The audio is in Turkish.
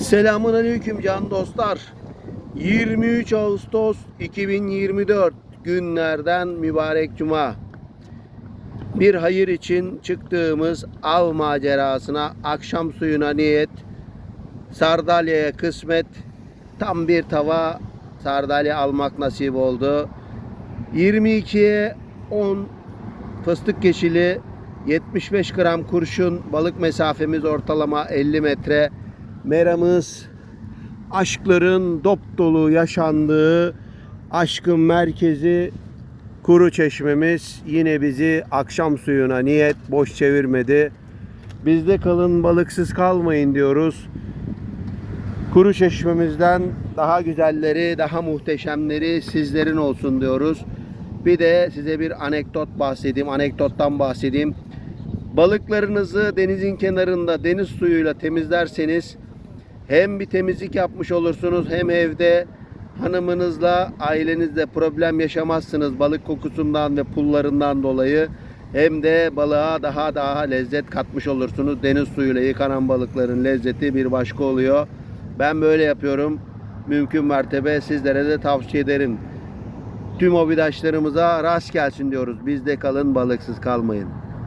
Selamun Aleyküm can dostlar. 23 Ağustos 2024 günlerden mübarek cuma. Bir hayır için çıktığımız av macerasına akşam suyuna niyet, sardalyaya kısmet, tam bir tava sardalya almak nasip oldu. 22'ye 10 fıstık keşili 75 gram kurşun balık mesafemiz ortalama 50 metre meramız aşkların dop dolu yaşandığı aşkın merkezi kuru çeşmemiz yine bizi akşam suyuna niyet boş çevirmedi. Bizde kalın balıksız kalmayın diyoruz. Kuru çeşmemizden daha güzelleri, daha muhteşemleri sizlerin olsun diyoruz. Bir de size bir anekdot bahsedeyim, anekdottan bahsedeyim. Balıklarınızı denizin kenarında deniz suyuyla temizlerseniz hem bir temizlik yapmış olursunuz hem evde hanımınızla ailenizle problem yaşamazsınız balık kokusundan ve pullarından dolayı hem de balığa daha daha lezzet katmış olursunuz. Deniz suyuyla yıkanan balıkların lezzeti bir başka oluyor. Ben böyle yapıyorum. Mümkün mertebe sizlere de tavsiye ederim. Tüm obidaşlarımıza rast gelsin diyoruz. Bizde kalın balıksız kalmayın.